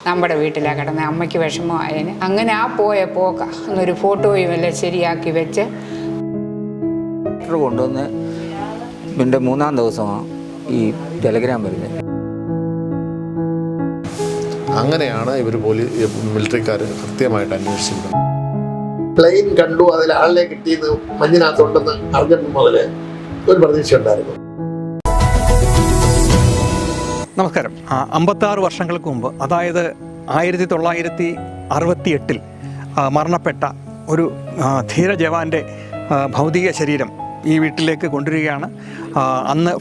നമ്മുടെ വീട്ടിലാണ് കിടന്നത് അമ്മയ്ക്ക് വിഷമമായതിന് അങ്ങനെ ആ പോയ പോക്ക. എന്നൊരു ഫോട്ടോയും എല്ലാം ശരിയാക്കി വെച്ച്. ഡോക്ടർ കൊണ്ടുവന്ന് പിന്നെ മൂന്നാം ദിവസമാണ് ഈ ടെലഗ്രാം വരുന്നത് അങ്ങനെയാണ് ഇവർ പോലീസ് മിലിറ്ററിക്കാർ കൃത്യമായിട്ട് അന്വേഷിച്ചത് പ്ലെയിൻ കണ്ടു അതിൽ ആളിനെ കിട്ടിയത് മഞ്ഞിനകത്തുണ്ടെന്ന് അറിഞ്ഞപ്പോൾ മുതലേ ഒരു പ്രതീക്ഷ ഉണ്ടായിരുന്നു നമസ്കാരം. അമ്പത്താറ് വർഷങ്ങൾക്ക് മുമ്പ് അതായത് ആയിരത്തി തൊള്ളായിരത്തി അറുപത്തി എട്ടിൽ മരണപ്പെട്ട ഒരു ആ, ധീര ജവാന്റെ ഭൗതിക ശരീരം ഈ വീട്ടിലേക്ക് കൊണ്ടുവരികയാണ്. അന്ന്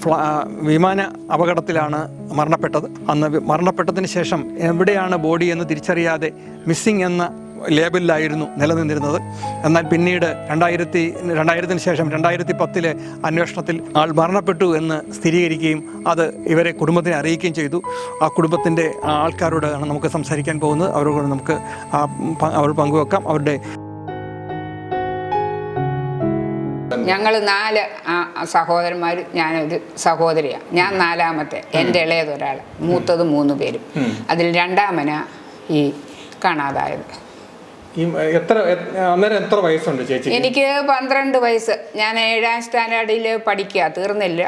വിമാന അപകടത്തിലാണ് മരണപ്പെട്ടത്. അന്ന് മരണപ്പെട്ടതിന് ശേഷം എവിടെയാണ് ബോഡി എന്ന് തിരിച്ചറിയാതെ മിസ്സിംഗ് എന്ന ലേബലിലായിരുന്നു നിലനിന്നിരുന്നത്. എന്നാൽ പിന്നീട് രണ്ടായിരത്തി രണ്ടായിരത്തിന് ശേഷം രണ്ടായിരത്തി പത്തിലെ അന്വേഷണത്തിൽ ആൾ മരണപ്പെട്ടു എന്ന് സ്ഥിരീകരിക്കുകയും അത് ഇവരെ കുടുംബത്തിനെ അറിയിക്കുകയും ചെയ്തു. ആ കുടുംബത്തിന്റെ ആൾക്കാരോടാണ് നമുക്ക് സംസാരിക്കാൻ പോകുന്നത്. അവരോട് നമുക്ക് അവർ പങ്കുവെക്കാം. അവരുടെ ഞങ്ങൾ നാല് സഹോദരന്മാർ ഞാനൊരു സഹോദരിയാണ് ഞാൻ നാലാമത്തെ എന്റെ ഇളയത് ഒരാൾ മൂത്തത് മൂന്ന് പേരും. അതിൽ രണ്ടാമന ഈ കാണാതായത്. ഈ എത്ര അന്നേരം എത്ര വയസ്സുണ്ട് ചേച്ചി? എനിക്ക് പന്ത്രണ്ട് വയസ്സ്. ഞാൻ ഏഴാം സ്റ്റാൻഡേർഡിൽ പഠിക്കുക തീർന്നില്ല.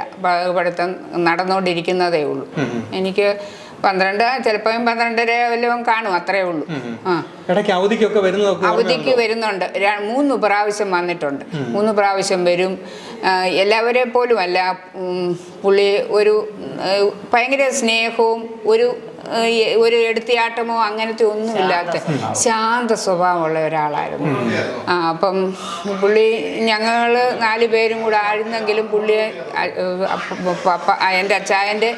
പഠിത്തം നടന്നുകൊണ്ടിരിക്കുന്നതേ ഉള്ളൂ. എനിക്ക് പന്ത്രണ്ട് ചിലപ്പോൾ പന്ത്രണ്ടര വല്ലതും കാണും അത്രേ ഉള്ളൂ. ഇടയ്ക്ക് അവധിക്കൊക്കെ വരുന്നതൊക്കെ അവധിക്ക് വരുന്നുണ്ട്. മൂന്ന് പ്രാവശ്യം വന്നിട്ടുണ്ട്. മൂന്ന് പ്രാവശ്യം വരും. എല്ലാവരെ പോലും അല്ല പുള്ളി ഒരു ഭയങ്കര സ്നേഹവും ഒരു ഒരു എടുത്തിയാട്ടമോ അങ്ങനത്തെ ഒന്നുമില്ലാത്ത ശാന്ത സ്വഭാവമുള്ള ഒരാളായിരുന്നു. ആ അപ്പം പുള്ളി ഞങ്ങൾ നാല് പേരും കൂടെ ആയിരുന്നെങ്കിലും പുള്ളിയെ എന്റെ അച്ചായന്റെ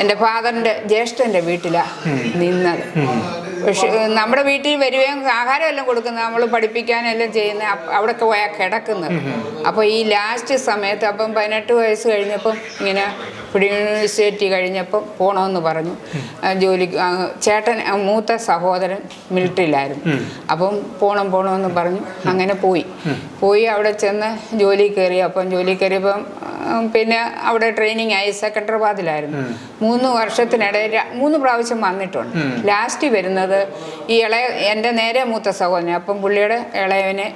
എന്റെ ഫാദറിന്റെ ജ്യേഷ്ഠന്റെ വീട്ടിലാണ് നിന്നത്. പക്ഷെ നമ്മുടെ വീട്ടിൽ വരികയും ആഹാരം എല്ലാം കൊടുക്കുന്നത് നമ്മൾ പഠിപ്പിക്കാനെല്ലാം ചെയ്യുന്ന അവിടെ പോയാൽ കിടക്കുന്നത്. അപ്പോൾ ഈ ലാസ്റ്റ് സമയത്ത് അപ്പം പതിനെട്ട് വയസ്സ് കഴിഞ്ഞപ്പം ഇങ്ങനെ ഫ്രീ യൂണിവേഴ്സിറ്റി കഴിഞ്ഞപ്പം പോകണമെന്ന് പറഞ്ഞു. ജോലി ചേട്ടൻ മൂത്ത സഹോദരൻ മിലിറ്ററിയിലായിരുന്നു അപ്പം പോകണം പോകണമെന്ന് പറഞ്ഞു. അങ്ങനെ പോയി. പോയി അവിടെ ചെന്ന് ജോലി കയറി. അപ്പം ജോലി കയറിയപ്പം പിന്നെ അവിടെ ട്രെയിനിങ് ആയി. സെക്രട്ടറിബാദിലായിരുന്നു മൂന്ന് വർഷത്തിനിടയിൽ മൂന്ന് പ്രാവശ്യം വന്നിട്ടുണ്ട്. ലാസ്റ്റ് വരുന്നത് ഈ ഇളയ എന്റെ നേരെ മൂത്ത സഹോദരൻ അപ്പം പുള്ളിയുടെ ഇളയവനെ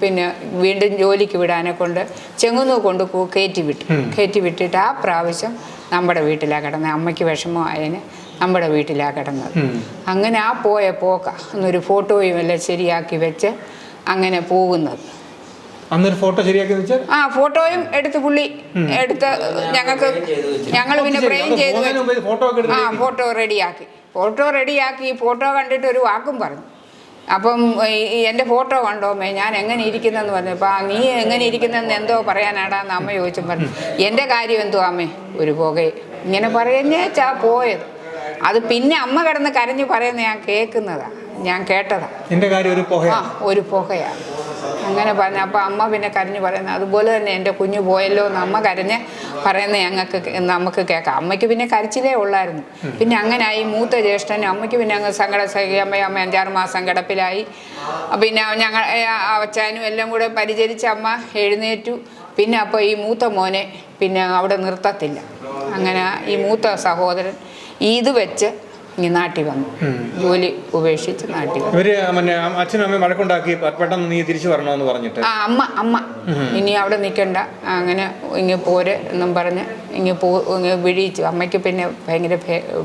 പിന്നെ വീണ്ടും ജോലിക്ക് വിടാനെ കൊണ്ട് ചെങ്ങുന്നു കൊണ്ട് കയറ്റി വിട്ടു. കയറ്റി വിട്ടിട്ട് ആ പ്രാവശ്യം നമ്മുടെ വീട്ടിലാണ് കിടന്നത്. അമ്മയ്ക്ക് വിഷമമായതിന് നമ്മുടെ വീട്ടിലാണ് കിടന്നത്. അങ്ങനെ ആ പോയ പോക്ക എന്നൊരു ഫോട്ടോയും എല്ലാം ശരിയാക്കി വെച്ച് അങ്ങനെ പോകുന്നത്. അന്നൊരു ഫോട്ടോ ശരിയാക്കി വെച്ചാൽ ആ ഫോട്ടോയും എടുത്ത് പുള്ളി എടുത്ത് ഞങ്ങൾക്ക് ഞങ്ങൾ പിന്നെ ഫ്രെയിം ചെയ്ത് പോകുന്നതിന് മുമ്പ് ഫോട്ടോ ഒക്കെ എടുത്ത് ആ ഫോട്ടോ റെഡിയാക്കി. ഫോട്ടോ റെഡിയാക്കി ഫോട്ടോ കണ്ടിട്ട് ഒരു വാക്കും പറഞ്ഞു. അപ്പം എന്റെ ഫോട്ടോ കണ്ടോമേ ഞാൻ എങ്ങനെ ഇരിക്കുന്നെന്ന് പറഞ്ഞു. അപ്പം നീ എങ്ങനെ ഇരിക്കുന്നെന്ന് എന്തോ പറയാനാടാന്ന് അമ്മ ചോദിച്ചു പറഞ്ഞു. എന്റെ കാര്യം എന്തോ അമ്മേ? ഒരു പുകയെ ഇങ്ങനെ പറയുന്നേച്ചാ പോയത്. അത് പിന്നെ അമ്മ കിടന്ന് കരഞ്ഞു പറയുന്ന ഞാൻ കേൾക്കുന്നതാ ഞാൻ കേട്ടതാ. കാര്യം ഒരു പോയ ആ ഒരു പുകയാണ് അങ്ങനെ പറഞ്ഞ അപ്പോൾ അമ്മ പിന്നെ കരഞ്ഞ് പറയുന്നത് അതുപോലെ തന്നെ എന്റെ കുഞ്ഞു പോയല്ലോ എന്ന് അമ്മ കരഞ്ഞ് പറയുന്നത് ഞങ്ങൾക്ക് നമുക്ക് കേൾക്കാം. അമ്മയ്ക്ക് പിന്നെ കരച്ചിലേ ഉള്ളായിരുന്നു. പിന്നെ അങ്ങനെ ആയി മൂത്ത ജ്യേഷ്ഠൻ അമ്മയ്ക്ക് പിന്നെ അങ്ങ് സങ്കട സഹിക്കുമ്പോൾ അമ്മ അഞ്ചാറ് മാസം കിടപ്പിലായി. പിന്നെ ഞങ്ങൾ അച്ഛനും എല്ലാം കൂടെ പരിചരിച്ച് അമ്മ എഴുന്നേറ്റു. പിന്നെ അപ്പോൾ ഈ മൂത്ത മോനെ പിന്നെ അവിടെ നിർത്തത്തില്ല. അങ്ങനെ ഈ മൂത്ത സഹോദരൻ ഇത് വെച്ച് ഇനി നാട്ടിൽ വന്നു. ജോലി ഉപേക്ഷിച്ച് നാട്ടിൽ വന്നു. ഇവർ പിന്നെ അച്ഛനും അമ്മയും വഴക്കുണ്ടാക്കി പെട്ടെന്ന് നീ തിരിച്ചു വരണമെന്ന് പറഞ്ഞിട്ട്. ആ അമ്മ അമ്മ. ഇനി അവിടെ നിൽക്കണ്ട. അങ്ങനെ ഇങ്ങനെ പോര് എന്നും പറഞ്ഞ് ഇങ്ങ് പോ ഇങ്ങ് വിഴിച്ചു. അമ്മയ്ക്ക് പിന്നെ ഭയങ്കര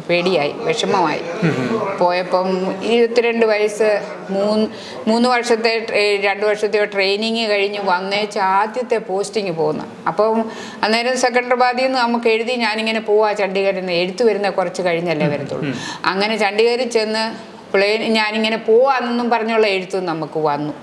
പേടിയായി വിഷമമായി. പോയപ്പം ഇരുപത്തിരണ്ട് വയസ്സ് മൂന്ന് മൂന്ന് വർഷത്തെ രണ്ട് വർഷത്തെ ട്രെയിനിങ് കഴിഞ്ഞ് വന്നേച്ച് ആദ്യത്തെ പോസ്റ്റിങ് പോകുന്നു അപ്പം അന്നേരം സെക്കൻഡർബാദിൽ നിന്ന് നമുക്ക് എഴുതി ഞാനിങ്ങനെ പോവാ ചണ്ഡീഗഡിൽ നിന്ന്. എഴുത്തു വരുന്ന കുറച്ച് കഴിഞ്ഞല്ലേ വരത്തുള്ളൂ. അങ്ങനെ ചണ്ഡീഗഡിൽ ചെന്ന് പ്ലെയിൻ ഞാനിങ്ങനെ പോവാന്നൊന്നും പറഞ്ഞുള്ള എഴുത്തും നമുക്ക് വന്നു.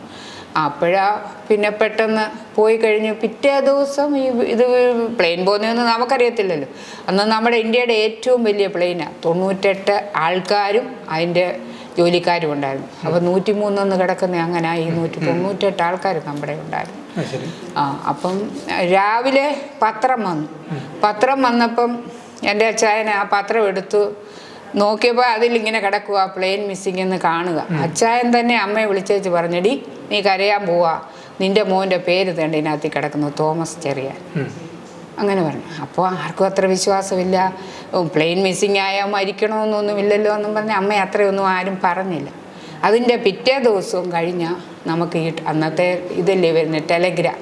അപ്പോഴാ പിന്നെ പെട്ടെന്ന് പോയി കഴിഞ്ഞ്. പിറ്റേ ദിവസം ഈ ഇത് പ്ലെയിൻ പോകുന്നതെന്ന് നമുക്കറിയത്തില്ലല്ലോ. അന്ന് നമ്മുടെ ഇന്ത്യയുടെ ഏറ്റവും വലിയ പ്ലെയിനാണ് തൊണ്ണൂറ്റെട്ട് ആൾക്കാരും അതിന്റെ ജോലിക്കാരും ഉണ്ടായിരുന്നു. അപ്പോൾ നൂറ്റി മൂന്നെന്ന് കിടക്കുന്ന അങ്ങനെ ഈ നൂറ്റി തൊണ്ണൂറ്റെട്ട് ആൾക്കാർ നമ്മുടെ ഉണ്ടായിരുന്നു. ആ, അപ്പം രാവിലെ പത്രം വന്നു. പത്രം വന്നപ്പം എന്റെ അച്ചായൻ ആ പത്രം എടുത്തു. നോക്കിയപ്പോൾ അതിലിങ്ങനെ കിടക്കുക പ്ലെയിൻ മിസ്സിംഗ് എന്ന് കാണുക. അച്ചായൻ തന്നെ അമ്മയെ വിളിച്ചേച്ച് പറഞ്ഞടി നീ കരയാൻ പോവാ. നിന്റെ മോന്റെ പേര് തേണ്ട ഇതിനകത്ത് കിടക്കുന്നു തോമസ് ചെറിയ അങ്ങനെ പറഞ്ഞു. അപ്പോൾ ആർക്കും അത്ര വിശ്വാസമില്ല. പ്ലെയിൻ മിസ്സിങ് ആയാൽ മരിക്കണമെന്നൊന്നും ഇല്ലല്ലോ എന്നും പറഞ്ഞ് അമ്മ അത്രയൊന്നും ആരും പറഞ്ഞില്ല. അതിന്റെ പിറ്റേ ദിവസവും കഴിഞ്ഞാൽ നമുക്ക് ഈ അന്നത്തെ ഇതല്ലേ വരുന്നത് ടെലഗ്രാം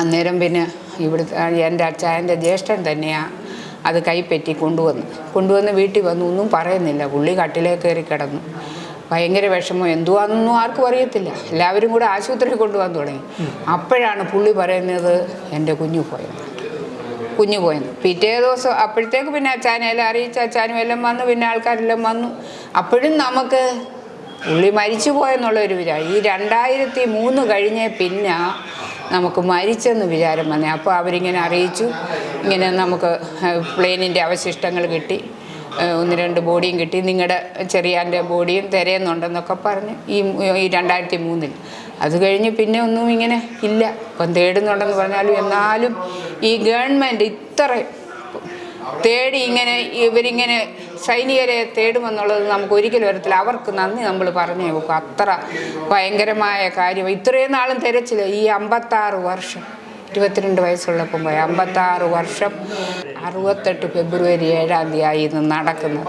അന്നേരം പിന്നെ ഇവിടുത്തെ എന്റെ അച്ചായന്റെ ജ്യേഷ്ഠൻ തന്നെയാണ് അത് കൈപ്പറ്റി കൊണ്ടുവന്ന്. കൊണ്ടുവന്ന് വീട്ടിൽ വന്നു. ഒന്നും പറയുന്നില്ല. പുള്ളി കട്ടിലേ കയറി കിടന്നു. ഭയങ്കര വിഷമം. എന്തുവാണെന്നൊന്നും ആർക്കും അറിയത്തില്ല. എല്ലാവരും കൂടെ ആശുപത്രിയിൽ കൊണ്ടുപോകാൻ തുടങ്ങി. അപ്പോഴാണ് പുള്ളി പറയുന്നത് എന്റെ കുഞ്ഞു പോയത് കുഞ്ഞു പോയെന്ന്. പിറ്റേ ദിവസം അപ്പോഴത്തേക്ക് പിന്നെ അച്ചാനെല്ലാം അറിയിച്ച അച്ചാനും എല്ലാം വന്നു. പിന്നെ ആൾക്കാരെല്ലാം വന്നു. അപ്പോഴും നമുക്ക് പുള്ളി മരിച്ചു പോയെന്നുള്ളൊരു വിചാരം. ഈ രണ്ടായിരത്തി മൂന്ന് കഴിഞ്ഞേ പിന്നെ നമുക്ക് മരിച്ചെന്ന് വിചാരം വന്നേ. അപ്പോൾ അവരിങ്ങനെ അറിയിച്ചു. ഇങ്ങനെ നമുക്ക് പ്ലെയിനിന്റെ അവശിഷ്ടങ്ങൾ കിട്ടി. ഒന്ന് രണ്ട് ബോഡിയും കിട്ടി. നിങ്ങളുടെ ചെറിയാന്റെ ബോഡിയും തിരയുന്നുണ്ടെന്നൊക്കെ പറഞ്ഞ് ഈ ഈ രണ്ടായിരത്തി മൂന്നിൽ. അത് കഴിഞ്ഞ് പിന്നെ ഒന്നും ഇങ്ങനെ ഇല്ല. ഇപ്പം തേടുന്നുണ്ടെന്ന് പറഞ്ഞാലും എന്നാലും ഈ ഗവൺമെന്റ് ഇത്ര തേടി ഇങ്ങനെ ഇവരിങ്ങനെ സൈനികരെ തേടുമെന്നുള്ളത് നമുക്ക് ഒരിക്കലും വരത്തില്ല. അവർക്ക് നന്ദി നമ്മൾ പറഞ്ഞു നോക്കും അത്ര ഭയങ്കരമായ കാര്യം. ഇത്രയും നാളും തിരച്ചില്ല ഈ അമ്പത്താറ് വർഷം ഇരുപത്തിരണ്ട് വയസ്സുള്ളപ്പം പോയി. അമ്പത്താറ് വർഷം അറുപത്തെട്ട് ഫെബ്രുവരി ഏഴാം തീയതി ഇന്ന് നടക്കുന്നു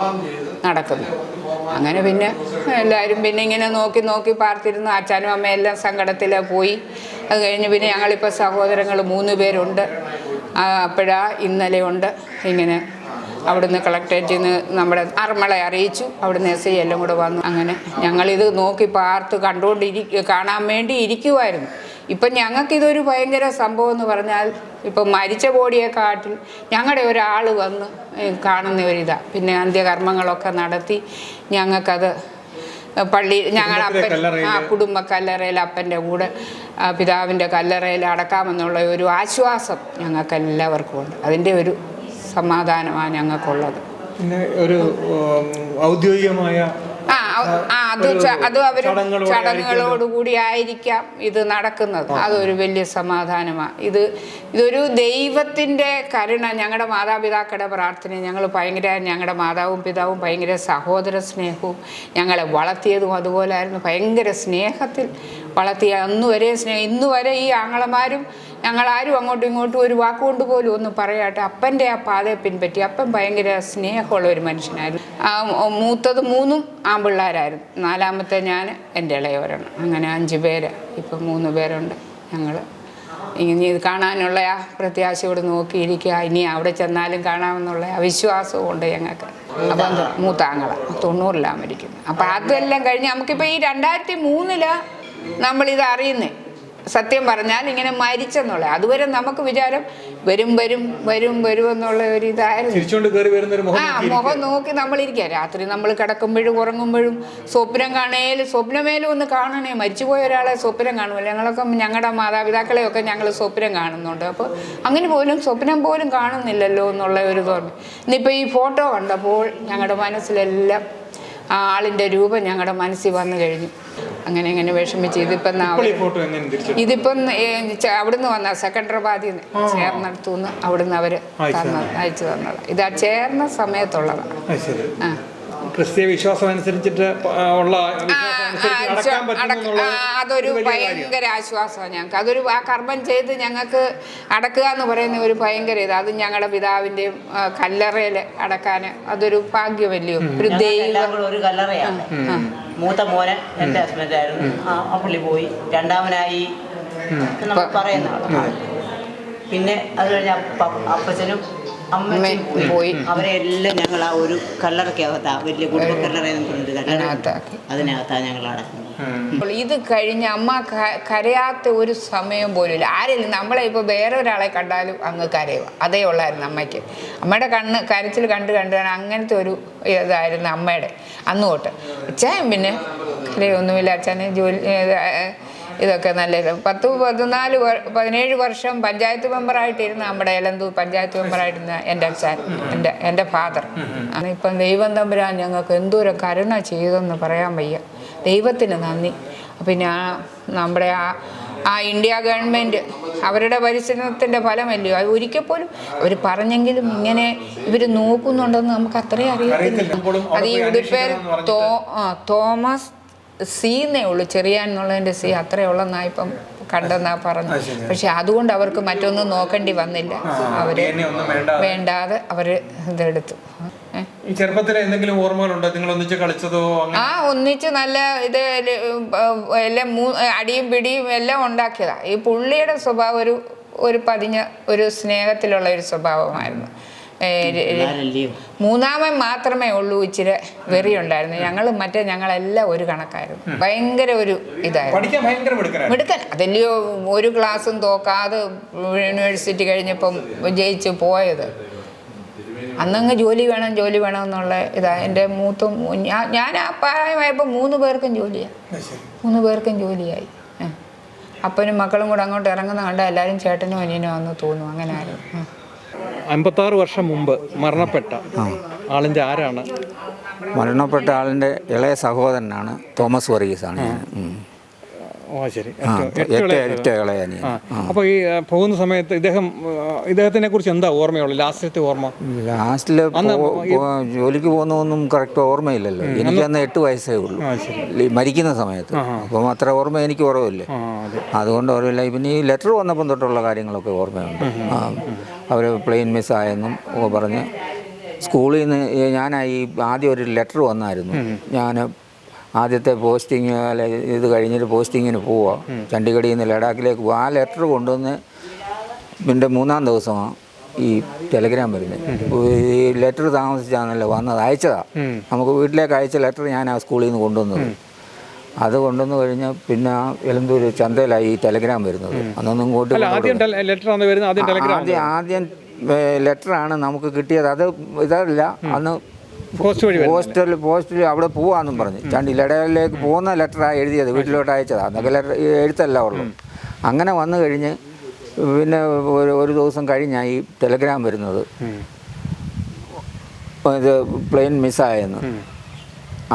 നടക്കുന്നു അങ്ങനെ പിന്നെ എല്ലാവരും പിന്നെ ഇങ്ങനെ നോക്കി നോക്കി പാർത്തിരുന്നു. അച്ഛനും അമ്മയെല്ലാം സങ്കടത്തിൽ പോയി. അത് കഴിഞ്ഞ് പിന്നെ ഞങ്ങളിപ്പോൾ സഹോദരങ്ങൾ മൂന്ന് പേരുണ്ട്. അപ്പോഴാ ഇന്നലെ ഉണ്ട് ഇങ്ങനെ അവിടുന്ന് കളക്ടറേറ്റിൽ നിന്ന് നമ്മുടെ അർമ്മളെ അറിയിച്ചു. അവിടുന്ന് എസ് ഐ എല്ലാം കൂടെ വന്നു. അങ്ങനെ ഞങ്ങളിത് നോക്കി പാർത്ത് കണ്ടുകൊണ്ടിരി കാണാൻ വേണ്ടി ഇരിക്കുമായിരുന്നു ഇപ്പം ഞങ്ങൾക്കിതൊരു ഭയങ്കര സംഭവം എന്ന് പറഞ്ഞാൽ ഇപ്പം മരിച്ച ബോഡിയെക്കാട്ടിൽ ഞങ്ങളുടെ ഒരാൾ വന്ന് കാണുന്ന ഒരിതാണ് പിന്നെ അന്ത്യകർമ്മങ്ങളൊക്കെ നടത്തി ഞങ്ങൾക്കത് പള്ളി ഞങ്ങളുടെ അപ്പൻ ആ കുടുംബ കല്ലറയിൽ അപ്പന്റെ കൂടെ പിതാവിന്റെ കല്ലറയിൽ അടക്കാമെന്നുള്ള ഒരു ആശ്വാസം ഞങ്ങൾക്ക് എല്ലാവർക്കും ഉണ്ട് അതിന്റെ ഒരു സമാധാനമാണ് ഞങ്ങൾക്കുള്ളത്. പിന്നെ ഒരു ഔദ്യോഗികമായ ആ അത് അത് അവർ ചടങ്ങുകളോടുകൂടി ആയിരിക്കാം ഇത്. നടക്കുന്നത്. അതൊരു വലിയ സമാധാനമാണ് ഇത് ഇതൊരു ദൈവത്തിന്റെ കരുണ. ഞങ്ങളുടെ മാതാപിതാക്കളുടെ പ്രാർത്ഥന ഞങ്ങൾ ഭയങ്കര ഞങ്ങളുടെ മാതാവും പിതാവും ഭയങ്കര സഹോദര സ്നേഹവും ഞങ്ങളെ വളർത്തിയതും അതുപോലെ ആയിരുന്നു ഭയങ്കര സ്നേഹത്തിൽ വളർത്തിയ അന്ന് വരെ സ്നേഹം ഇന്ന് വരെ ഈ ആങ്ങളമാരും ഞങ്ങളാരും അങ്ങോട്ടും ഇങ്ങോട്ടും ഒരു വാക്കുകൊണ്ട് പോലും ഒന്ന് പറയാട്ടെ അപ്പന്റെ ആ പാതയെ പിൻപറ്റി അപ്പൻ ഭയങ്കര സ്നേഹമുള്ള ഒരു മനുഷ്യനായിരുന്നു. മൂത്തത് മൂന്നും ആൺപിള്ളേരായിരുന്നു നാലാമത്തെ ഞാൻ എന്റെ ഇളയവരാണ്. അങ്ങനെ അഞ്ച് പേര് ഇപ്പം മൂന്ന് പേരുണ്ട് ഞങ്ങൾ ഇനി ഇത് കാണാനുള്ള ആ പ്രത്യാശയോട് നോക്കിയിരിക്കുക. ഇനി അവിടെ ചെന്നാലും കാണാമെന്നുള്ള അവിശ്വാസവും ഉണ്ട് ഞങ്ങൾക്ക്. അപ്പം മൂത്താങ്ങള തൊണ്ണൂറിലാണ് മരിക്കുന്നത്. അപ്പം അതെല്ലാം കഴിഞ്ഞ് നമുക്കിപ്പോൾ ഈ രണ്ടായിരത്തി മൂന്നിലാണ് നമ്മളിത് അറിയുന്നേ. സത്യം പറഞ്ഞാൽ ഇങ്ങനെ മരിച്ചെന്നുള്ള. അതുവരെ നമുക്ക് വിചാരം വരും വരും വരും വരും എന്നുള്ള ഒരു ഇതായിരുന്നു. ആ മുഖം നോക്കി നമ്മൾ നമ്മളിരിക്കുക രാത്രി നമ്മൾ കിടക്കുമ്പോഴും ഉറങ്ങുമ്പോഴും സ്വപ്നം കാണേലും സ്വപ്നമേലും ഒന്ന് കാണണേ. മരിച്ചുപോയ ഒരാളെ സ്വപ്നം കാണുമല്ലോ. ഞങ്ങളൊക്കെ ഞങ്ങളുടെ മാതാപിതാക്കളെയൊക്കെ ഞങ്ങൾ സ്വപ്നം കാണുന്നുണ്ട്. അപ്പോൾ അങ്ങനെ പോലും സ്വപ്നം പോലും കാണുന്നില്ലല്ലോ എന്നുള്ള ഒരു തോന്നി ഇന്നിപ്പോൾ ഈ ഫോട്ടോ കണ്ടപ്പോൾ ഞങ്ങളുടെ മനസ്സിലെല്ലാം ആ ആളിന്റെ രൂപം ഞങ്ങളുടെ മനസ്സിൽ വന്നു കഴിഞ്ഞു. അങ്ങനെ അങ്ങനെ വിഷമിച്ച് ഇതിപ്പം ഇതിപ്പം അവിടുന്ന് വന്ന സെക്കൻഡറാബാദിൽ നിന്ന് ചേർന്നിടത്തുനിന്ന് അവിടുന്ന് അവർ അയച്ചു തന്നത് അയച്ചു തന്നത്. ഇത് ആ ചേർന്ന സമയത്തുള്ളതാണ് ആ. ക്രിസ്തീയ വിശ്വാസം അനുസരിച്ചിട്ട് ഉള്ള അതൊരു. ഭയങ്കര ആശ്വാസമാണ് ഞങ്ങൾക്ക് അതൊരു ആ കർമ്മം ചെയ്ത് ഞങ്ങൾക്ക് അടക്കുക എന്ന് പറയുന്ന ഒരു ഭയങ്കര ഇത്. അത് ഞങ്ങളുടെ പിതാവിന്റെയും കല്ലറയിൽ അടക്കാൻ അതൊരു ഭാഗ്യമല്ലയോ ഒരു ദൈവം. ഒരു കല്ലറയാണ്. മൂത്ത മോന് എന്റെ ഹസ്ബൻഡായിരുന്നു ആ പുള്ളി പോയി. രണ്ടാമനായി നമ്മൾ പറയുന്ന പിന്നെ അത് കഴിഞ്ഞ അപ്പച്ചനും അമ്മയും പോയി. അവരെല്ലാം അവരെ ഞങ്ങൾ ആ ഒരു കല്ലറയ്ക്കകത്താ വലിയ കുടുംബ കല്ലറ അതിനകത്താക്കി. അതിനകത്താ ഞങ്ങൾ അടക്കുന്നത്. അപ്പോൾ ഇത് കഴിഞ്ഞ് അമ്മ കരയാത്ത ഒരു സമയം പോലും ഇല്ല. ആരെങ്കിലും നമ്മളെ ഇപ്പോൾ വേറെ ഒരാളെ കണ്ടാലും അങ്ങ് കരയുക അതേ ഉള്ളായിരുന്നു അമ്മയ്ക്ക്. അമ്മയുടെ കണ്ണ് കരച്ചിൽ കണ്ട് കണ്ട് അങ്ങനത്തെ ഒരു ഇതായിരുന്നു അമ്മയുടെ. അന്ന് തൊട്ട്. അച്ഛൻ പിന്നെ കരയൊന്നുമില്ല. അച്ഛന് ജോലി ഇതൊക്കെ നല്ല. പത്ത് പതിനാല് പതിനേഴ് വർഷം പഞ്ചായത്ത് മെമ്പറായിട്ടിരുന്ന നമ്മുടെ എലന്തൂർ പഞ്ചായത്ത് മെമ്പറായിട്ടിരുന്ന എന്റെ അച്ഛൻ എന്റെ എന്റെ ഫാദർ. ഇപ്പം ദൈവം തമ്പുരാൻ ഞങ്ങൾക്ക് എന്തോരം കരുണ ചെയ്തെന്ന് പറയാൻ വയ്യ. ദൈവത്തിന് നന്ദി. പിന്നെ ആ നമ്മുടെ ആ ആ ഇന്ത്യ ഗവൺമെന്റ് അവരുടെ പരിശ്രമത്തിന്റെ ഫലമല്ലയോ? അത് ഒരിക്കൽ പോലും അവർ പറഞ്ഞെങ്കിലും ഇങ്ങനെ ഇവർ നോക്കുന്നുണ്ടെന്ന് നമുക്ക് അത്രയും അറിയത്തില്ല. അത് ഈ ഉടുപ്പേൽ തോ തോമസ് സീന്നേ ഉള്ളൂ. ചെറിയാൻ എന്നുള്ളതിന്റെ സി അത്രേ ഉള്ളെന്നാണ് ഇപ്പം കണ്ടെന്നാ പറഞ്ഞു പക്ഷെ അതുകൊണ്ട് അവർക്ക് മറ്റൊന്നും നോക്കേണ്ടി വന്നില്ല. അവർ വേണ്ടാതെ. അവർ ഇതെടുത്തു. എന്തെങ്കിലും ഓർമ്മകളുണ്ടോ? നിങ്ങൾ ഒന്നിച്ച് കളിച്ചതോ ആ ഒന്നിച്ച് നല്ല ഇത് എല്ലാം അടിയും പിടിയും എല്ലാം ഉണ്ടാക്കിയതാ. ഈ പുള്ളിയുടെ സ്വഭാവം ഒരു ഒരു പതിഞ്ഞ ഒരു സ്നേഹത്തിലുള്ള ഒരു സ്വഭാവമായിരുന്നു. മൂന്നാമൻ മാത്രമേ ഉള്ളൂ ഇച്ചിരി വെറിയുണ്ടായിരുന്നു. ഞങ്ങൾ മറ്റേ ഞങ്ങളെല്ലാം ഒരു കണക്കായിരുന്നു. ഭയങ്കര ഒരു ഇതായിരുന്നു. പഠിക്കാൻ ഭയങ്കര മിടുക്കനായിരുന്നു. മിടുക്കൻ. അതല്ലയോ ഒരു ക്ലാസ്സും തോക്കാതെ യൂണിവേഴ്സിറ്റി കഴിഞ്ഞപ്പം ജയിച്ച് പോയത്. അന്നങ്ങ് ജോലി വേണം ജോലി വേണം എന്നുള്ള ഇതാ. എന്റെ മൂത്ത ഞാൻ ആ പ്രായമായപ്പോൾ മൂന്ന് പേർക്കും ജോലിയായി മൂന്ന് പേർക്കും ജോലിയായി. അപ്പനും മക്കളും കൂടെ അങ്ങോട്ട് ഇറങ്ങുന്ന കണ്ട എല്ലാവരും ചേട്ടനും അനിയനും ആണെന്ന് തോന്നും അങ്ങനെ ആയിരുന്നു. അമ്പത്താറ് വർഷം മുമ്പ് മരണപ്പെട്ട ആളിന്റെ ആരാണ് മരണപ്പെട്ട ആളിന്റെ ഇളയ സഹോദരനാണ് തോമസ് വർഗീസാണ്. ഓ ശരി. അപ്പോൾ ഈ പോകുന്ന സമയത്ത് ഇദ്ദേഹം ഇദ്ദേഹത്തിനെ കുറിച്ച് എന്താ ഓർമ്മയുള്ളു? ലാസ്റ്റത്തെ ഓർമ്മ? ലാസ്റ്റിൽ ജോലിക്ക് പോകുന്നതൊന്നും കറക്റ്റ് ഓർമ്മയില്ലല്ലോ. എനിക്ക് അന്ന് എട്ട് വയസ്സേ ഉള്ളൂ. മരിക്കുന്ന സമയത്ത്. അപ്പം അത്ര ഓർമ്മ എനിക്ക് ഓർമ്മയില്ലേ അതുകൊണ്ട് ഓർമ്മയില്ല. പിന്നെ ഈ ലെറ്റർ വന്നപ്പം തൊട്ടുള്ള കാര്യങ്ങളൊക്കെ ഓർമ്മയുണ്ട്. അവർ പ്ലെയിൻ മിസ്സായെന്നും ഒക്കെ പറഞ്ഞ് സ്കൂളിൽ നിന്ന് ഞാൻ ഈ ആദ്യം ഒരു ലെറ്റർ വന്നായിരുന്നു. ഞാൻ ആദ്യത്തെ പോസ്റ്റിങ് അല്ലെ ഇത് കഴിഞ്ഞിട്ട് പോസ്റ്റിങ്ങിന് പോവുക ചണ്ഡീഗഡിൽ നിന്ന് ലഡാക്കിലേക്ക് പോകുക ആ ലെറ്റർ കൊണ്ടുവന്ന് പിന്നെ മൂന്നാം ദിവസം ഈ ടെലഗ്രാം വരുന്നത് ഈ ലെറ്റർ താമസിച്ചാണല്ലോ വന്നത്? അയച്ചതാ. നമുക്ക് വീട്ടിലേക്ക് അയച്ച ലെറ്റർ ഞാൻ ആ സ്കൂളിൽ നിന്ന് കൊണ്ടുവന്നത്. അത് കൊണ്ടുവന്ന് കഴിഞ്ഞാൽ പിന്നെ എലന്തൂര് എലന്തൂർ ചന്തയിലായി ഈ ടെലഗ്രാം വരുന്നത്. അന്നൊന്നും ഇങ്ങോട്ട് ആദ്യം ആദ്യം ലെറ്ററാണ് നമുക്ക് കിട്ടിയത്. അത് ഇതല്ല. അന്ന് പോസ്റ്റ് വഴി പോസ്റ്റൽ പോസ്റ്റിൽ അവിടെ പോവാന്നും പറഞ്ഞു. ചണ്ടി ലഡയിലേക്ക് പോകുന്ന ലെറ്ററാണ് എഴുതിയത് വീട്ടിലോട്ട് അയച്ചതാണ് അന്നൊക്കെ ലെറ്റർ എഴുത്തല്ല ഉള്ളൂ. അങ്ങനെ വന്നു കഴിഞ്ഞ് പിന്നെ ഒരു ദിവസം കഴിഞ്ഞാൽ ഈ ടെലഗ്രാം വരുന്നത്. ഇത് പ്ലെയിൻ മിസ്സായെന്ന്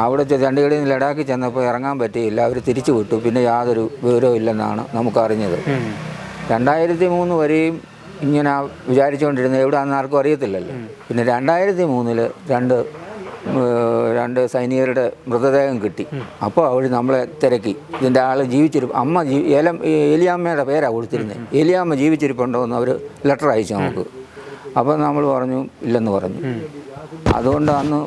അവിടെ ചണ്ഡീഗഡിൽ നിന്ന് ലഡാക്കിൽ ചെന്നപ്പോൾ ഇറങ്ങാൻ പറ്റിയില്ല. അവർ തിരിച്ചു വിട്ടു. പിന്നെ യാതൊരു വിവരവും ഇല്ലെന്നാണ് നമുക്കറിഞ്ഞത്. രണ്ടായിരത്തി മൂന്ന് വരെയും ഇങ്ങനെ വിചാരിച്ചുകൊണ്ടിരുന്നത് എവിടെയാണെന്ന് ആർക്കും അറിയത്തില്ലല്ലോ. പിന്നെ രണ്ടായിരത്തി മൂന്നിൽ രണ്ട് രണ്ട് സൈനികരുടെ മൃതദേഹം കിട്ടി. അപ്പോൾ അവർ നമ്മളെ തിരക്കി. ഇതിന്റെ ആൾ ജീവിച്ചിരിപ്പ് അമ്മ ജീ ഏലം ഏലിയാമ്മയുടെ പേരാണ് കൊടുത്തിരുന്നത് ഏലിയാമ്മ ജീവിച്ചിരിപ്പുണ്ടോ എന്ന് അവർ ലെറ്റർ അയച്ചു നമുക്ക്. അപ്പോൾ നമ്മൾ പറഞ്ഞു ഇല്ലെന്ന് പറഞ്ഞു. അതുകൊണ്ട് അന്ന്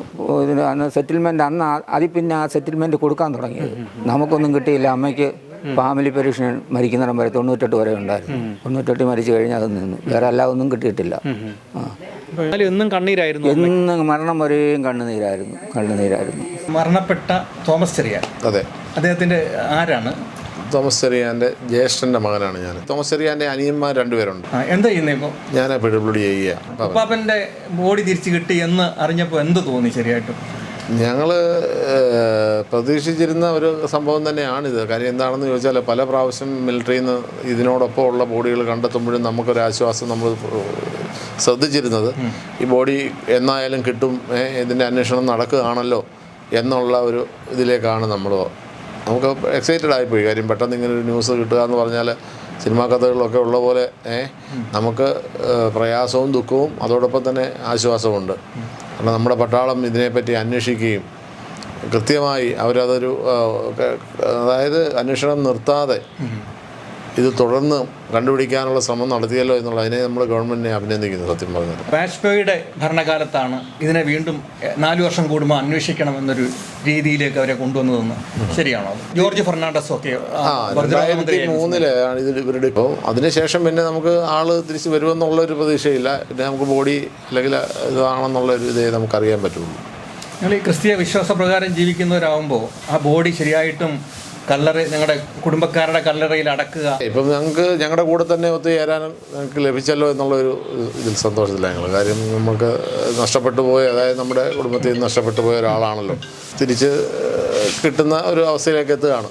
അന്ന് സെറ്റിൽമെന്റ് അന്ന് അതിൽ പിന്നെ ആ സെറ്റിൽമെന്റ് കൊടുക്കാൻ തുടങ്ങിയത്. നമുക്കൊന്നും കിട്ടിയില്ല. അമ്മയ്ക്ക് ഫാമിലി പരീക്ഷൻ മരിക്കുന്നിടം വരെ തൊണ്ണൂറ്റെട്ട് വരെ ഉണ്ടായിരുന്നു. തൊണ്ണൂറ്റെട്ട് മരിച്ചു കഴിഞ്ഞാൽ അത് നിന്നു. വേറെ അല്ലാതൊന്നും കിട്ടിയിട്ടില്ല. ആ. എന്നും കണ്ണീരായിരുന്നു എന്നും മരണം വരെയും കണ്ണുനീരായിരുന്നു കണ്ണുനീരായിരുന്നു. മരണപ്പെട്ട തോമസ് ചെറിയാൻ. അതെ. അദ്ദേഹത്തിന്റെ ആരാണ്? തോമസ് ചെറിയാന്റെ ജ്യേഷ്ഠന്റെ മകനാണ് ഞാൻ. തോമസ് ചെറിയാന്റെ അനിയന്മാർ രണ്ടുപേരുണ്ട്. എന്താ ചെയ്യുന്നത് ഇപ്പോൾ ഞാൻ പിടിപിടി ചെയ്യുക. ഉപ്പാപ്പന്റെ ബോഡി തിരിച്ചു കിട്ടി എന്ന് അറിഞ്ഞപ്പോൾ എന്ത് തോന്നി ശരിയായിട്ടും ഞങ്ങൾ പ്രതീക്ഷിച്ചിരുന്ന ഒരു സംഭവം തന്നെയാണിത്. കാര്യം എന്താണെന്ന് ചോദിച്ചാൽ പല പ്രാവശ്യം മിലിറ്ററിയിൽ നിന്ന് ഇതിനോടൊപ്പം ഉള്ള ബോഡികൾ കണ്ടെത്തുമ്പോഴും നമുക്കൊരാശ്വാസം നമ്മൾ ശ്രദ്ധിച്ചിരുന്നത്. ഈ ബോഡി എന്നായാലും കിട്ടും ഇതിന്റെ അന്വേഷണം നടക്കുകയാണല്ലോ എന്നുള്ള ഒരു ഇതിലേക്കാണ് നമ്മൾ നമുക്ക് എക്സൈറ്റഡ് ആയിപ്പോയി കാര്യം പെട്ടെന്ന് ഇങ്ങനെ ഒരു ന്യൂസ് കിട്ടുക എന്ന് പറഞ്ഞാൽ സിനിമാ കഥകളിലൊക്കെ ഉള്ള പോലെ നമുക്ക് പ്രയാസവും ദുഃഖവും അതോടൊപ്പം തന്നെ ആശ്വാസമുണ്ട് കാരണം നമ്മുടെ പട്ടാളം ഇതിനെപ്പറ്റി അന്വേഷിക്കുകയും കൃത്യമായി അവരതൊരു അതായത് അന്വേഷണം നിർത്താതെ ഇത് തുടർന്ന് കണ്ടുപിടിക്കാനുള്ള ശ്രമം നടത്തിയല്ലോ എന്നുള്ള അതിനെ നമ്മൾ ഗവൺമെന്റിനെ അഭിനന്ദിക്കുന്നു സത്യം പറഞ്ഞത് വാജ്പേയിയുടെ ഭരണകാലത്താണ് ഇതിനെ വീണ്ടും നാല് വർഷം കൂടുമ്പോൾ അന്വേഷിക്കണം എന്നൊരു രീതിയിലേക്ക് അവരെ കൊണ്ടുവന്നതെന്ന് ശരിയാണോ? ജോർജ് ഫെർണാണ്ടസ് ഒക്കെ രണ്ടായിരത്തി. മൂന്നിലാണ് ഇത് ഇവരുടെ ഇപ്പോൾ. അതിനുശേഷം പിന്നെ നമുക്ക് ആൾ തിരിച്ചു വരുമെന്നുള്ള ഒരു പ്രതീക്ഷയില്ല. പിന്നെ നമുക്ക് ബോഡി അല്ലെങ്കിൽ ഇതാണെന്നുള്ള ഒരു ഇതേ നമുക്കറിയാൻ പറ്റുള്ളൂ. നിങ്ങൾ ഈ ക്രിസ്തീയ വിശ്വാസപ്രകാരം ജീവിക്കുന്നവരാകുമ്പോൾ ആ ബോഡി ശരിയായിട്ടും കല്ലറ നിങ്ങളുടെ കുടുംബക്കാരുടെ കല്ലറയിൽ അടക്കുക. ഇപ്പം ഞങ്ങൾക്ക് ഞങ്ങളുടെ കൂടെ തന്നെ ഒത്തുചേരാനും ഞങ്ങൾക്ക് ലഭിച്ചല്ലോ എന്നുള്ളൊരു ഇതിൽ സന്തോഷത്തിലാണ് ഞങ്ങൾ കാര്യം നമുക്ക് നഷ്ടപ്പെട്ടു പോയ അതായത് നമ്മുടെ കുടുംബത്തിൽ നിന്ന് നഷ്ടപ്പെട്ടു പോയ ഒരാളാണല്ലോ. തിരിച്ച് കിട്ടുന്ന ഒരു അവസ്ഥയിലേക്ക് എത്തുകയാണ്.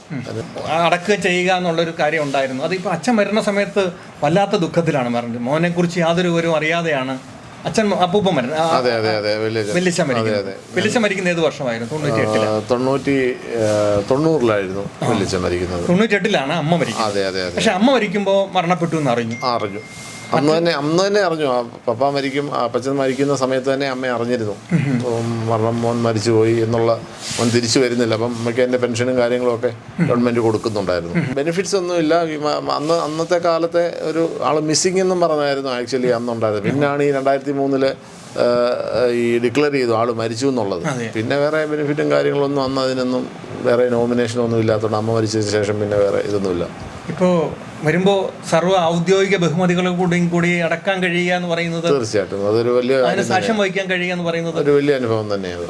അടക്കുക ചെയ്യുക എന്നുള്ളൊരു കാര്യം ഉണ്ടായിരുന്നു. അതിപ്പോൾ അച്ഛൻ വരുന്ന സമയത്ത് വല്ലാത്ത ദുഃഖത്തിലാണ് പറഞ്ഞത്. മോനെക്കുറിച്ച് യാതൊരു വിവരവും അറിയാതെയാണ് അച്ഛൻ അപ്പൂപ്പൻ മരണം. അതെ അതെ അതെ വെല്ലിച്ച മരിക്കുന്നത് വെല്ലിച്ച മരിക്കുന്ന. ഏത് വർഷമായിരുന്നു? തൊണ്ണൂറ്റി എട്ടിൽ തൊണ്ണൂറ്റി തൊണ്ണൂറിലായിരുന്നു വെള്ളിച്ച മരിക്കുന്നത്. തൊണ്ണൂറ്റി എട്ടിലാണ് അമ്മ മരിക്കുന്നത്. അതെ അതെ പക്ഷെ അമ്മ മരിക്കുമ്പോൾ മരണപ്പെട്ടു എന്ന് അറിഞ്ഞു. അറിഞ്ഞു. അന്ന് തന്നെ അന്ന് തന്നെ അറിഞ്ഞു. പപ്പ മരിക്കും അപ്പച്ചൻ മരിക്കുന്ന സമയത്ത് തന്നെ അമ്മ അറിഞ്ഞിരുന്നു. മരണം മോൻ മരിച്ചു പോയി എന്നുള്ള മോൻ തിരിച്ചു വരുന്നില്ല. അപ്പം അമ്മയ്ക്ക് എന്റെ പെൻഷനും കാര്യങ്ങളൊക്കെ ഗവൺമെന്റ് കൊടുക്കുന്നുണ്ടായിരുന്നു. ബെനിഫിറ്റ്സ് ഒന്നുമില്ല ഇല്ല. അന്ന് അന്നത്തെ കാലത്തെ ഒരു ആൾ മിസ്സിംഗ് എന്നും പറഞ്ഞായിരുന്നു ആക്ച്വലി അന്നുണ്ടായത് പിന്നാണ് ഈ രണ്ടായിരത്തി മൂന്നിൽ ഈ ഡിക്ലെയർ ചെയ്തു ആൾ മരിച്ചു എന്നുള്ളത്. പിന്നെ വേറെ ബെനിഫിറ്റും കാര്യങ്ങളൊന്നും അന്ന് അതിനൊന്നും വേറെ നോമിനേഷനൊന്നും ഇല്ലാത്തതുകൊണ്ട് അമ്മ മരിച്ചതിന് ശേഷം പിന്നെ വേറെ ഇതൊന്നുമില്ല. ഇപ്പോൾ വരുമ്പോൾ സർവ ഔദ്യോഗിക ബഹുമതികളും കൂടി കൂടി അടക്കാൻ കഴിയുക എന്ന് പറയുന്നത് തീർച്ചയായിട്ടും. അതൊരു വലിയ അതിന് സാക്ഷ്യം വഹിക്കാൻ കഴിയുക എന്ന് പറയുന്നത് ഒരു വലിയ അനുഭവം തന്നെയാണ്.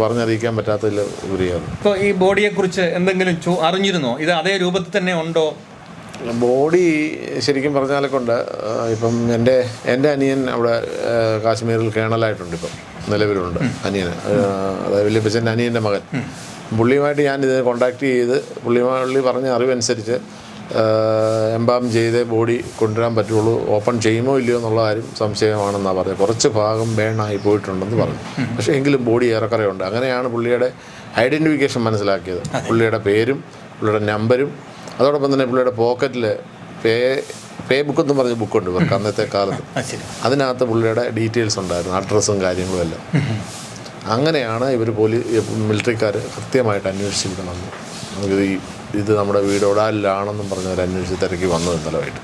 പറഞ്ഞറിയിക്കാൻ പറ്റാത്തതിൽ ഉപരിയാണ്. ഇപ്പോൾ ഈ ബോഡിയെക്കുറിച്ച് എന്തെങ്കിലും അറിഞ്ഞിരുന്നോ? ഇത് അതേ രൂപത്തിൽ തന്നെ ഉണ്ടോ? ബോഡി ശരിക്കും പറഞ്ഞാലേ കൊണ്ട് ഇപ്പം എന്റെ എന്റെ അനിയൻ അവിടെ കാശ്മീരിൽ കേണലായിട്ടുണ്ട് ഇപ്പം. നിലവിലുണ്ട് അനിയന്. അതായത് വല്യപ്പച്ചന്റെ അനിയന്റെ മകൻ. പുള്ളിയുമായിട്ട് ഞാൻ ഇത് കോണ്ടാക്ട് ചെയ്ത് പുള്ളിയുമായി പറഞ്ഞ അറിവനുസരിച്ച് എംബാം ചെയ്തേ ബോഡി കൊണ്ടുവരാൻ പറ്റുള്ളൂ ഓപ്പൺ ചെയ്യുമോ ഇല്ലയോ എന്നുള്ള കാര്യം സംശയമാണെന്നാണ് പറഞ്ഞത്. കുറച്ച് ഭാഗം ബേണായി പോയിട്ടുണ്ടെന്ന് പറഞ്ഞു. പക്ഷേ എങ്കിലും ബോഡി ഏറെക്കുറെ ഉണ്ട് അങ്ങനെയാണ് പുള്ളിയുടെ ഐഡന്റിഫിക്കേഷൻ മനസ്സിലാക്കിയത്. പുള്ളിയുടെ പേരും പുള്ളിയുടെ നമ്പരും അതോടൊപ്പം തന്നെ പുള്ളിയുടെ പോക്കറ്റിൽ പേ പേ ബുക്ക് എന്ന് പറഞ്ഞ ബുക്കുണ്ട് ഇവർക്ക് അന്നത്തെ കാലത്ത്. അതിനകത്ത് പുള്ളിയുടെ ഡീറ്റെയിൽസ് ഉണ്ടായിരുന്നു അഡ്രസ്സും കാര്യങ്ങളും എല്ലാം. അങ്ങനെയാണ് ഇവർ പോലീസ് മിലിറ്ററിക്കാർ കൃത്യമായിട്ട് അന്വേഷിച്ചിട്ട് വന്നത് നമുക്കിത് ഈ ഇത് നമ്മുടെ വീട് ഒടാലിലാണെന്നും പറഞ്ഞവർ അന്വേഷിച്ച് തിരക്കി വന്നത് ഇന്നലമായിട്ട്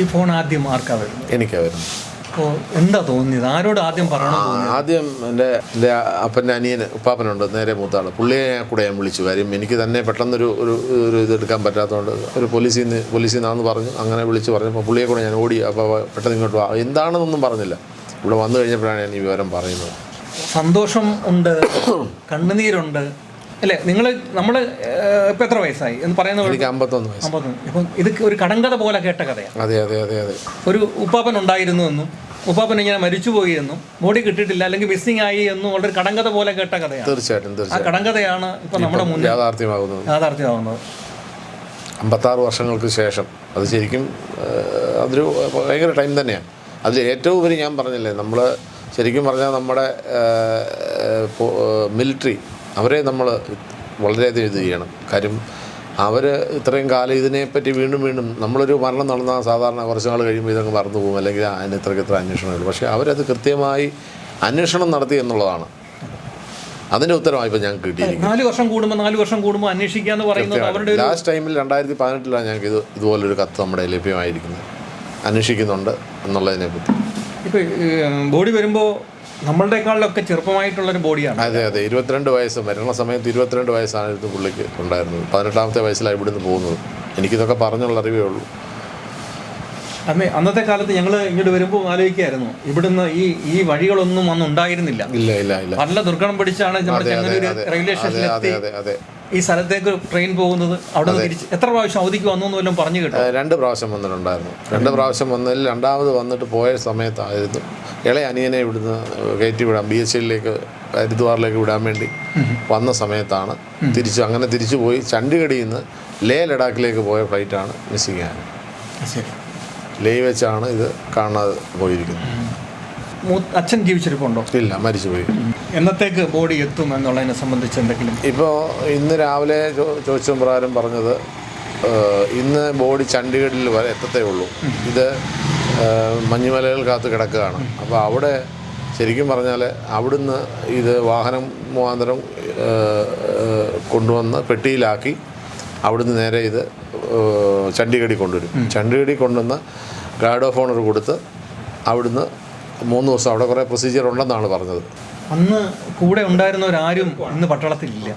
ഈ ഫോൺ ആദ്യം ആർക്കാ വരുന്നത്? എനിക്കാ വരുന്നത്. അപ്പോൾ എന്താ തോന്നിയത്? ആരോട് ആദ്യം പറയണം ആദ്യം എന്റെ എന്റെ അപ്പന്റെ അനിയന് ഉപ്പാപ്പനുണ്ട് നേരെ മൂത്താണ് പുള്ളിയെ കൂടെ ഞാൻ വിളിച്ചു. കാര്യം എനിക്ക് തന്നെ പെട്ടെന്നൊരു ഒരു ഒരു ഇത് എടുക്കാൻ പറ്റാത്തതുകൊണ്ട് ഒരു പോലീസിൽ നിന്ന് പോലീസിൽ നിന്നാന്ന് പറഞ്ഞു. അങ്ങനെ വിളിച്ച് പറഞ്ഞപ്പോൾ പുള്ളിയെ കൂടെ ഞാൻ ഓടി. അപ്പോൾ പെട്ടെന്ന് ഇങ്ങോട്ട് വാ. എന്താണെന്നൊന്നും പറഞ്ഞില്ല. ഇവിടെ വന്നു കഴിഞ്ഞപ്പോഴാണ് ഞാൻ ഈ വിവരം പറയുന്നത്. സന്തോഷം ഉണ്ട് കണ്ണുനീരുണ്ട്. അല്ലേ നിങ്ങൾ നമ്മൾ ഇപ്പം എത്ര വയസ്സായി? എന്ന് പറയുന്ന എനിക്ക് അമ്പത്തൊന്ന് അമ്പത്തൊന്ന്. ഇപ്പം ഇത് ഒരു കടങ്കഥ പോലെ കേട്ട കഥയാണ് അതെ അതെ അതെ അതെ. ഒരു ഉപ്പാപ്പൻ ഉണ്ടായിരുന്നു എന്നും ഉപ്പാപ്പൻ ഇങ്ങനെ മരിച്ചുപോയി എന്നും ബോഡി കിട്ടിയിട്ടില്ല അല്ലെങ്കിൽ മിസ്സിംഗ് ആയി എന്നും ഒരു കടങ്കഥ പോലെ കേട്ട കഥയാണ് തീർച്ചയായിട്ടും ആ കടങ്കഥയാണ് ഇപ്പം നമ്മുടെ മുന്നിൽ യാഥാർത്ഥ്യമാകുന്നത്. യാഥാർത്ഥ്യമാകുന്നത്. അമ്പത്താറ് വർഷങ്ങൾക്ക് ശേഷം അത് ശരിക്കും അതൊരു ഭയങ്കര ടൈം തന്നെയാണ് അതിൽ ഏറ്റവും ഉപരി ഞാൻ പറഞ്ഞില്ലേ നമ്മൾ ശരിക്കും പറഞ്ഞാൽ നമ്മുടെ മിലിറ്ററി അവരെ നമ്മൾ വളരെയധികം ഇത് ചെയ്യണം കാര്യം അവർ ഇത്രയും കാലം ഇതിനെപ്പറ്റി വീണ്ടും വീണ്ടും നമ്മളൊരു മരണം നടന്നാൽ സാധാരണ കുറച്ച് നാൾ കഴിയുമ്പോൾ ഇതങ്ങ് മറന്നു പോകും. അല്ലെങ്കിൽ അതിന് ഇത്രയ്ക്ക് ഇത്ര അന്വേഷണമുള്ളൂ പക്ഷേ അവരത് കൃത്യമായി അന്വേഷണം നടത്തി എന്നുള്ളതാണ്. അതിന്റെ ഉത്തരമായി ഇപ്പോൾ ഞങ്ങൾക്ക് കിട്ടിയിരിക്കുന്നത്. നാല് വർഷം കൂടുമ്പോൾ നാല് വർഷം കൂടുമ്പോൾ അന്വേഷിക്കാന്ന് പറയുന്നത് അവരുടെ ലാസ്റ്റ് ടൈമിൽ രണ്ടായിരത്തി പതിനെട്ടിലാണ് ഞങ്ങൾക്ക് ഇത് ഇതുപോലൊരു കത്ത് നമ്മുടെ ലഭ്യമായിരിക്കുന്നത്. അന്വേഷിക്കുന്നുണ്ട് എന്നുള്ളതിനെ പറ്റി ഇപ്പോൾ ബോഡി വരുമ്പോൾ നമ്മളുടെക്കാളിലൊക്കെ ചെറുപ്പമായിട്ടുള്ളൊരു ബോഡിയാണ്. അതെ അതെ. ഇരുപത്തിരണ്ട് വയസ്സ് മരണ സമയത്ത് ഇരുപത്തിരണ്ട് വയസ്സായിരുന്നു പുള്ളിക്ക് ഉണ്ടായിരുന്നത്. പതിനെട്ടാമത്തെ വയസ്സിലാണ് ഇവിടുന്ന് പോകുന്നത്. എനിക്കിതൊക്കെ പറഞ്ഞുള്ള അറിവേ ഉള്ളൂ. അന്ന് അന്നത്തെ കാലത്ത് ഞങ്ങൾ ഇങ്ങോട്ട് വരുമ്പോൾ ആലോചിക്കായിരുന്നു. ഇവിടുന്ന് ഈ ഈ വഴികളൊന്നും അന്ന് ഉണ്ടായിരുന്നില്ല. ഇല്ല ഇല്ല ഇല്ല. നല്ല ദുർഗണം പിടിച്ചാണ് നമ്മുടെ അതെ റെയിൽവേ സ്റ്റേഷനിലെത്തി. അതെ അതെ. ഈ സ്ഥലത്തേക്ക് ട്രെയിൻ പോകുന്നത് അവിടെ തിരിച്ച് എത്ര പ്രാവശ്യം അവധിക്ക് വന്നു എന്ന് വല്ലതും പറഞ്ഞു കേട്ടോ? രണ്ട് പ്രാവശ്യം വന്നിട്ടുണ്ടായിരുന്നു. രണ്ട് പ്രാവശ്യം വന്നതിൽ രണ്ടാമത് വന്നിട്ട് പോയ സമയത്തായിരുന്നു. ഇളയ അനിയനെ ഇവിടുന്ന് കയറ്റി വിടാം ബി എസ് സിയിലേക്ക് ഹരിദ്വാറിലേക്ക് വിടാൻ വേണ്ടി വന്ന സമയത്താണ് തിരിച്ചു അങ്ങനെ തിരിച്ചു പോയി ചണ്ഡീഗഡിൽ നിന്ന് ലേ ലഡാക്കിലേക്ക് പോയ ഫ്ലൈറ്റാണ് മിസ്സിങ് ആയത് ചെയ്യാൻ ലേ വെച്ചാണ് ഇത് കാണാതെ പോയിരിക്കുന്നത്. അച്ഛൻ ജീവിച്ചിരിപ്പുണ്ടോ? ഇല്ല മരിച്ചുപോയി. എന്നത്തേക്ക് ബോഡി എത്തും എന്നുള്ളതിനെ സംബന്ധിച്ച് എന്തെങ്കിലും? ഇപ്പോൾ ഇന്ന് രാവിലെ ചോദിച്ച പ്രകാരം പറഞ്ഞത് ഇന്ന് ബോഡി ചണ്ഡീഗഡിൽ വരെ എത്തത്തേ ഉള്ളൂ. ഇത് മഞ്ഞുമലകൾക്കകത്ത് കിടക്കുകയാണ്. അപ്പോൾ അവിടെ ശരിക്കും പറഞ്ഞാൽ അവിടുന്ന് ഇത് വാഹനം മുഖാന്തരം കൊണ്ടുവന്ന് പെട്ടിയിലാക്കി അവിടുന്ന് നേരെ ഇത് ചണ്ഡീഗഡിൽ കൊണ്ടുവരും. ചണ്ഡീഗഡിൽ കൊണ്ടുവന്ന് ഗാർഡ് ഓഫ് ഓണർ കൊടുത്ത് അവിടുന്ന് മൂന്ന് ദിവസം അവിടെ കുറേ പ്രൊസീജിയർ ഉണ്ടെന്നാണ് പറഞ്ഞത്. അന്ന് കൂടെ ഉണ്ടായിരുന്നവരാരും ഇന്ന് പട്ടാളത്തിലില്ല.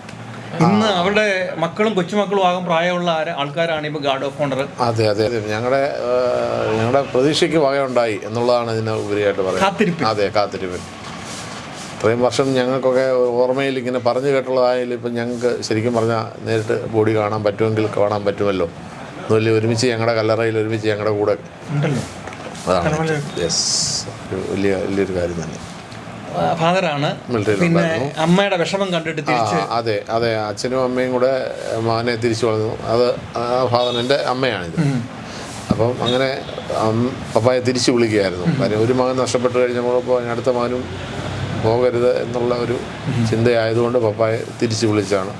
ഇന്ന് അവരുടെ മക്കളും കൊച്ചുമക്കളും ആകും പ്രായമുള്ള ആൾക്കാരാണ് ഇപ്പോൾ ഗാർഡ് ഓഫ് ഓണർ അതെ അതെ അതെ. ഞങ്ങളുടെ ഞങ്ങളുടെ പ്രതീക്ഷയ്ക്ക് വകയുണ്ടായി എന്നുള്ളതാണ് ഇതിന് ഉപരിയായിട്ട് പറയുന്നത്. പറയുന്നത് അതെ കാത്തിരിപ്പ് ഇത്രയും വർഷം ഞങ്ങൾക്കൊക്കെ ഓർമ്മയിൽ ഇങ്ങനെ പറഞ്ഞു കേട്ടുള്ളതായാലും ഇപ്പം ഞങ്ങൾക്ക് ശരിക്കും പറഞ്ഞാൽ നേരിട്ട് ബോഡി കാണാൻ പറ്റുമെങ്കിൽ കാണാൻ പറ്റുമല്ലോ. എന്നുവല്ല ഒരുമിച്ച് ഞങ്ങളുടെ കല്ലറയിൽ ഒരുമിച്ച് ഞങ്ങളുടെ കൂടെ അതാണ്. യെസ് വലിയ വലിയൊരു കാര്യം തന്നെ. ഫാദറാണ്. പിന്നെ അമ്മയുടെ വിഷമം കണ്ടിട്ട് തിരിച്ച് അതെ അതെ. അച്ഛനും അമ്മയും കൂടെ മകനെ തിരിച്ചു വളർന്നു. അത് ആ അമ്മയാണിത്. അപ്പം അങ്ങനെ പപ്പായെ തിരിച്ചു വിളിക്കുകയായിരുന്നു. കാര്യം ഒരു മകൻ നഷ്ടപ്പെട്ടു കഴിഞ്ഞപ്പോൾ അടുത്ത മകനും പോകരുത് എന്നുള്ള ഒരു ചിന്തയായതുകൊണ്ട് പപ്പായെ തിരിച്ചു വിളിച്ചാണ്.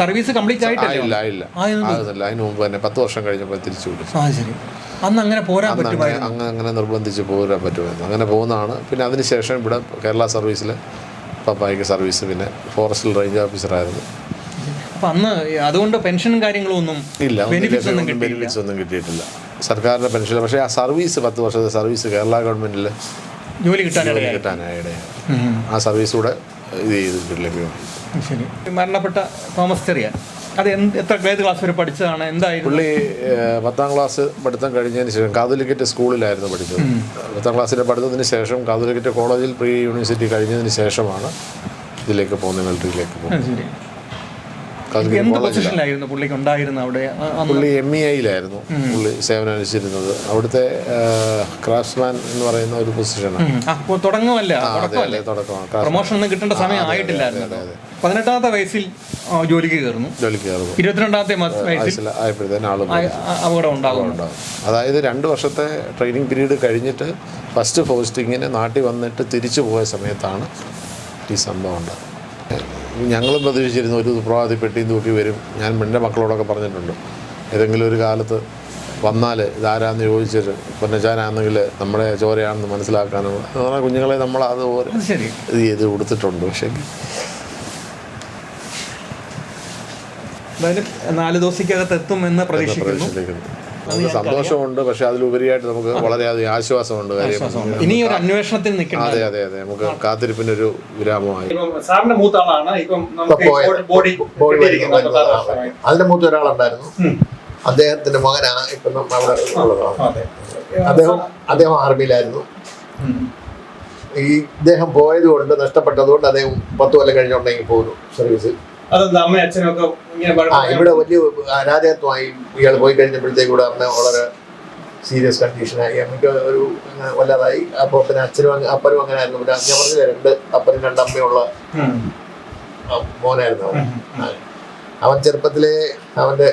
സർവീസ് കംപ്ലീറ്റ് ആയിട്ടില്ല ആയില്ല. ആകുന്നില്ല അതിന് മുമ്പ് തന്നെ പത്ത് വർഷം കഴിഞ്ഞപ്പോൾ തിരിച്ചു വിളിച്ചു. അന്ന് അങ്ങനെ പോരാൻ അങ്ങനെ നിർബന്ധിച്ച് പോരാൻ പറ്റുമായിരുന്നു. അങ്ങനെ പോകുന്നതാണ്. പിന്നെ അതിനുശേഷം ഇവിടെ കേരള സർവീസിൽ പപ്പായ്ക്ക് സർവീസ് പിന്നെ ഫോറസ്റ്റിൽ റേഞ്ച് ഓഫീസറായിരുന്നു. അപ്പൊ അന്ന് അതുകൊണ്ട് പെൻഷനും കാര്യങ്ങളും ഒന്നും ഇല്ല ബെനിഫിറ്റ്സ് ഒന്നും ബെനിഫിറ്റ്സ് ഒന്നും കിട്ടിയിട്ടില്ല. സർക്കാരിന്റെ പെൻഷൻ പക്ഷേ ആ സർവീസ് പത്ത് വർഷത്തെ സർവീസ് കേരള ഗവൺമെന്റിൽ ജോലി കിട്ടാനായിട്ട് കിട്ടാനായിടെ ആ സർവീസ് കൂടെ ഇത് ചെയ്ത് ലഭ്യമാണ് ശരി. മരണപ്പെട്ട തോമസ് ചെറിയ അത് എത്ര ഏത് ക്ലാസ് വരെ പഠിച്ചതാണ്? എന്തായിരുന്നു? പുള്ളി പത്താം ക്ലാസ് പഠിത്തം കഴിഞ്ഞതിന് ശേഷം കാതോലിക്കറ്റ് സ്കൂളിലായിരുന്നു പഠിച്ചത്. പത്താം ക്ലാസ്സിലെ പഠിത്തത്തിന് ശേഷം കാതോലിക്കറ്റ് കോളേജിൽ പ്രീ യൂണിവേഴ്സിറ്റി കഴിഞ്ഞതിന് ശേഷമാണ് ഇതിലേക്ക് പോകുന്നത് മിലിറ്ററിയിലേക്ക് പോകുന്നത്. എന്ത് പൊസിഷനിലായിരുന്നു പുള്ളിക്ക് ഉണ്ടായിരുന്ന അവിടെ? പുള്ളി എം ഇ ഐയിലായിരുന്നു പുള്ളി സേവനം അനുസരിച്ചിരുന്നത് അവിടുത്തെ ക്രാഫ്റ്റ്സ്മാൻ എന്ന് പറയുന്ന ഒരു പൊസിഷനാണ് തുടങ്ങുമല്ല? പ്രൊമോഷൻ ഒന്നും കിട്ടേണ്ട സമയം ആയിട്ടില്ലായിരുന്നു. പതിനെട്ടാമത്തെ വയസ്സിൽ ജോലിക്ക് കയറുന്നു. ജോലിക്ക് കയറുന്നു. ഇരുപത്തിരണ്ടാമത്തെ വയസ്സിൽ ആയപ്പോഴത്തേനും ആൾ അപകടം ഉണ്ടാകും അതായത് രണ്ട് വർഷത്തെ ട്രെയിനിങ് പീരീഡ് കഴിഞ്ഞിട്ട് ഫസ്റ്റ് പോസ്റ്റിങ്ങിന് നാട്ടിൽ വന്നിട്ട് തിരിച്ചു പോയ സമയത്താണ് ഈ സംഭവം ഉണ്ടായത്. ഞങ്ങളും പ്രതീക്ഷിച്ചിരുന്നു ഒരു സുപ്രഭാതി പെട്ടിയും തൂക്കി വരും. ഞാൻ എന്റെ മക്കളോടൊക്കെ പറഞ്ഞിട്ടുണ്ട്. ഏതെങ്കിലും ഒരു കാലത്ത് വന്നാൽ ഇതാരാന്ന് ചോദിച്ചിട്ട് പൊന്നച്ചാനാണെങ്കിൽ നമ്മുടെ ചോരയാണെന്ന് മനസ്സിലാക്കാനും അങ്ങനെ കുഞ്ഞുങ്ങളെ നമ്മൾ അതുപോലെ അത് ഇത് ചെയ്ത് കൊടുത്തിട്ടുണ്ട്. പക്ഷേ നാല് ദിവസത്തേക്കകത്ത് എത്തും എന്ന് പ്രതീക്ഷിക്കുന്നു. നമുക്ക് സന്തോഷമുണ്ട് പക്ഷെ അതിലുപരിയായിട്ട് നമുക്ക് വളരെയധികം ആശ്വാസമുണ്ട് കാര്യം. ഇനി ഒരു അന്വേഷണത്തിൽ നിൽക്കണം അതെ അതെ അതെ. നമുക്ക് ഒരു വിരാമമായി. സാറിന്റെ മൂത്ത ആളാണ് ഇപ്പം ബോഡി അതിന്റെ മൂത്ത ഒരാളുണ്ടായിരുന്നു അദ്ദേഹത്തിന്റെ മകനാണ് ഇപ്പൊ അവിടെ അദ്ദേഹം അദ്ദേഹം ആർമിയിലായിരുന്നു. ഈ ഇദ്ദേഹം പോയത് കൊണ്ട് നഷ്ടപ്പെട്ടത് കൊണ്ട് അദ്ദേഹം പത്ത് കൊല്ലം കഴിഞ്ഞുണ്ടെങ്കിൽ പോകുന്നു സർവീസ് അതെന്താ? ആ ഇവിടെ വലിയ ആരാധകത്വമായി ഇയാൾ പോയി കഴിഞ്ഞപ്പോഴത്തേക്കൂടെ അന്ന് വളരെ സീരിയസ് കണ്ടീഷനായി അമ്മയ്ക്ക് ഒരു വല്ലാതായി. അപ്പോൾ പിന്നെ അച്ഛനും അങ്ങ് അപ്പനും അങ്ങനെ ആയിരുന്നു പിന്നെ ഞാൻ പറഞ്ഞില്ല രണ്ട് അപ്പനും രണ്ട് അമ്മയുള്ള ആ, മോനായിരുന്നു അവൻ. അവൻ ചെറുപ്പത്തിലെ അവന്റെ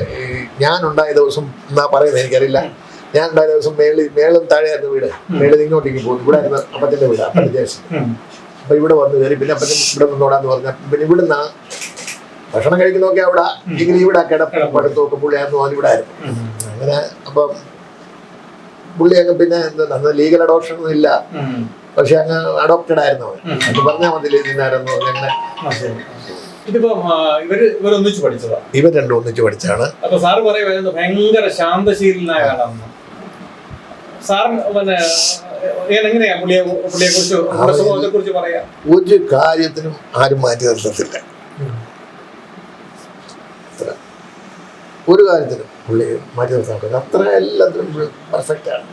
ഞാൻ ഉണ്ടായ ദിവസം എന്നാ പറയുന്നത് എനിക്കറിയില്ല. ഞാൻ ഉണ്ടായ ദിവസം മേളിൽ മേളും താഴെയായിരുന്നു വീട്. മേളിൽ ഇങ്ങോട്ടേക്ക് പോകുന്നു. ഇവിടെ ആയിരുന്നു അപ്പത്തിന്റെ വീട് അപ്പന്റെ ജേഷൻ അപ്പൊ ഇവിടെ വന്നു കയറി പിന്നെ അപ്പച്ചൻ ഇവിടെ നിന്നോടാന്ന് പറഞ്ഞ പിന്നെ ഇവിടുന്ന് ഭക്ഷണം കഴിക്കുന്നൊക്കെ അവിടെ ഇങ്ങനെ ഇവിടെ കിടപ്പ് പഠിത്തമൊക്കെ പുള്ളിയായിരുന്നു അവൻ ഇവിടെ ആയിരുന്നു. അങ്ങനെ അപ്പം പുള്ളിയൊക്കെ പിന്നെ എന്താ ലീഗൽ അഡോപ്ഷൻ ഒന്നും ഇല്ല. പക്ഷെ അങ്ങ് അഡോപ്റ്റഡ് ആയിരുന്നു അവൻ. അത് പറഞ്ഞാൽ മതി ലീഗിനായിരുന്നു അങ്ങനെ ഇവർ രണ്ടും ഒന്നിച്ച് പഠിച്ചാണ്. ഭയങ്കര ശാന്തശീലനായ ഒരു കാര്യത്തിനും ആരും മാറ്റി നിർത്തത്തില്ല അത്ര ഒരു കാര്യത്തിലും പുള്ളി മാറ്റി നിർത്താൻ പറ്റില്ല. അത്ര എല്ലാത്തിനും പെർഫെക്റ്റ് ആണ്.